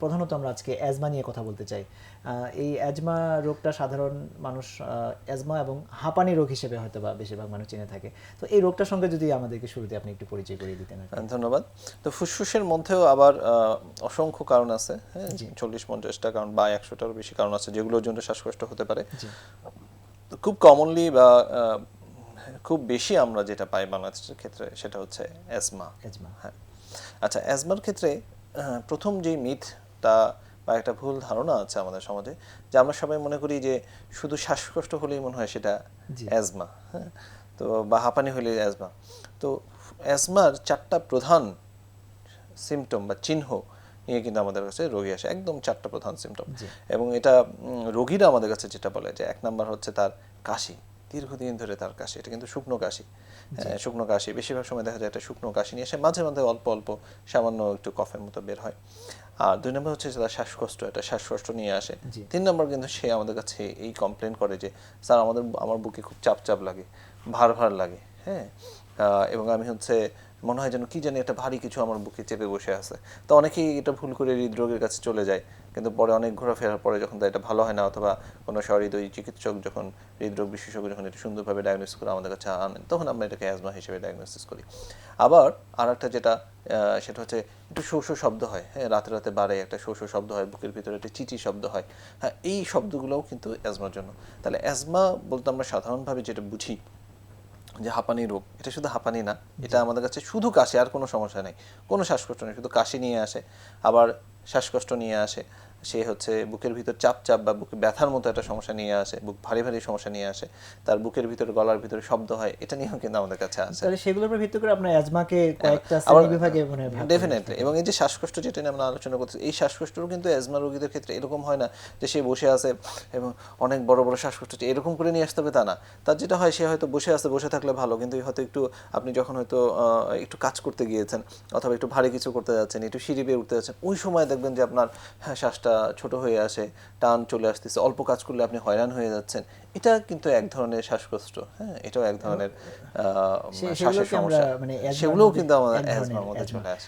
প্রধানত আমরা আজকে অ্যাজমা নিয়ে কথা বলতে চাই। এই অ্যাজমা রোগটা সাধারণ মানুষ অ্যাজমা এবং হাঁপানি রোগ হিসেবে হয়তো বা বেশিরভাগ মানুষ চিনে থাকে। তো এই রোগটার সঙ্গে যদি আমাদেরকে শুরুতে আপনি একটু পরিচয় করিয়ে দিতেন ধন্যবাদ। তো ফুসফুসের মধ্যেও আবার অসংখ্য কারণ আছে হ্যাঁ? চল্লিশ পঞ্চাশটা কারণ বা একশোটারও বেশি কারণ আছে যেগুলোর জন্য শ্বাসকষ্ট হতে পারে। খুব কমনলি বা খুব বেশি আমরা যেটা পাই বাংলাদেশের ক্ষেত্রে সেটা হচ্ছে অ্যাজমা। অ্যাজমা। হ্যাঁ। আচ্ছা অ্যাজমার ক্ষেত্রে প্রথম যে মিথটা বা একটা ভুল ধারণা আছে আমাদের সমাজে যে আমরা সবাই মনে করি যে শুধু শ্বাসকষ্ট হলেই মনে হয় সেটা অ্যাজমা হ্যাঁ? তো বা হাঁপানি হলেই অ্যাজমা তো অ্যাজমার চারটা প্রধান সিমটম বা চিহ্ন নিয়ে কিন্তু আমাদের কাছে রোগী আসে একদম চারটা প্রধান সিমটম এবং এটা রোগীরা আমাদের কাছে যেটা বলে যে এক নাম্বার হচ্ছে তার কাশি। দীর্ঘদিন ধরে তার কাশি এটা কিন্তু শুকনো কাশি। হ্যাঁ, শুকনো কাশি। বেশিরভাগ সময় দেখা যায় একটা শুকনো কাশি নিয়ে এসে মাঝে মাঝে অল্প অল্প সামান্য একটু কফের মতো বের হয়। আর দুই নম্বর হচ্ছে তার শ্বাসকষ্ট এটা শ্বাসকষ্ট নিয়ে আসে। তিন নম্বর কিন্তু সে আমাদের কাছে এই কমপ্লেন করে যে স্যার আমাদের আমার বুকে খুব চাপ চাপ লাগে ভার ভার লাগে। হ্যাঁ এবং আমি হচ্ছে মনে হয় যেন কি জানি একটা ভারী কিছু আমার বুকে চেপে বসে আছে। তো অনেকেই এটা ভুল করে হৃদরোগের কাছে চলে যায়। কিন্তু পরে অনেক ঘোরাফেরার পরে যখন এটা ভালো হয় না অথবা কোনো সহৃদয়ী চিকিৎসক যখন হৃদরোগ বিশেষজ্ঞ যখন এটা সুন্দরভাবে ডায়াগনোসিস করে আমাদের কাছে আনেন, তখন আমরা এটাকে অ্যাজমা হিসেবে ডায়াগনোসিস করি। আবার আর একটা যেটা সেটা হচ্ছে একটু শো শব্দ হয় হ্যাঁ রাতে রাতে বাড়ে একটা শো শব্দ হয়, বুকের ভিতরে একটা চিচি শব্দ হয়। হ্যাঁ এই শব্দগুলোও কিন্তু অ্যাজমার জন্য। তাহলে অ্যাজমা বলতে আমরা সাধারণভাবে যেটা বুঝি যে হাঁপানি রোগ, এটা শুধু হাঁপানি না, এটা আমাদের কাছে শুধু কাশি, আর কোনো সমস্যা নেই। কোনো শ্বাসকষ্ট নেই, শুধু কাশি নিয়ে আসে, আবার শ্বাসকষ্ট নিয়ে আসে। সে হচ্ছে বুকের ভিতর চাপ চাপ বা বুকে ব্যথার মতো একটা সমস্যা নিয়ে আসে বুক ভারী ভারী সমস্যা নিয়ে আসে তার বুকের ভিতরে গলার ভিতরে শব্দ হয় এটা নিয়েও কিন্তু আমাদের কাছে আসে তাহলে সেগুলোর উপর ভিত্তি করে আপনার অ্যাজমাকে কয়েকটা শ্রেণি বিভাগে মনে হয় ডেফিনেটলি এবং এই যে শ্বাসকষ্ট যেটা নিয়ে আমরা আলোচনা করতেছি এই শ্বাসকষ্টও কিন্তু অ্যাজমা রোগীদের ক্ষেত্রে এরকম হয় না যে সে বসে আছে এবং অনেক বড় বড় শ্বাসকষ্ট এরকম করে নিয়ে আসতে হবে তা না। তার যেটা হয় সে হয়তো বসে আছে বসে থাকলে ভালো কিন্তু হয়তো একটু আপনি যখন হয়তো আহ, একটু কাজ করতে গিয়েছেন অথবা একটু ভারী কিছু করতে যাচ্ছেন একটু সিঁড়ি বেয়ে উঠতে যাচ্ছেন ওই সময় দেখবেন যে আপনার হ্যাঁ, শ্বাসটা ছোট হয়ে আসে টান চলে আসতেছে অল্প কাজ করলে আপনি হয়রান হয়ে যাচ্ছেন এটা কিন্তু এক ধরনের শ্বাসকষ্ট হ্যাঁ এটাও এক ধরনের শ্বাসের সমস্যা। মানে সেগুলোও কিন্তু আমাদের অ্যাজমার মধ্যে চলে আসে।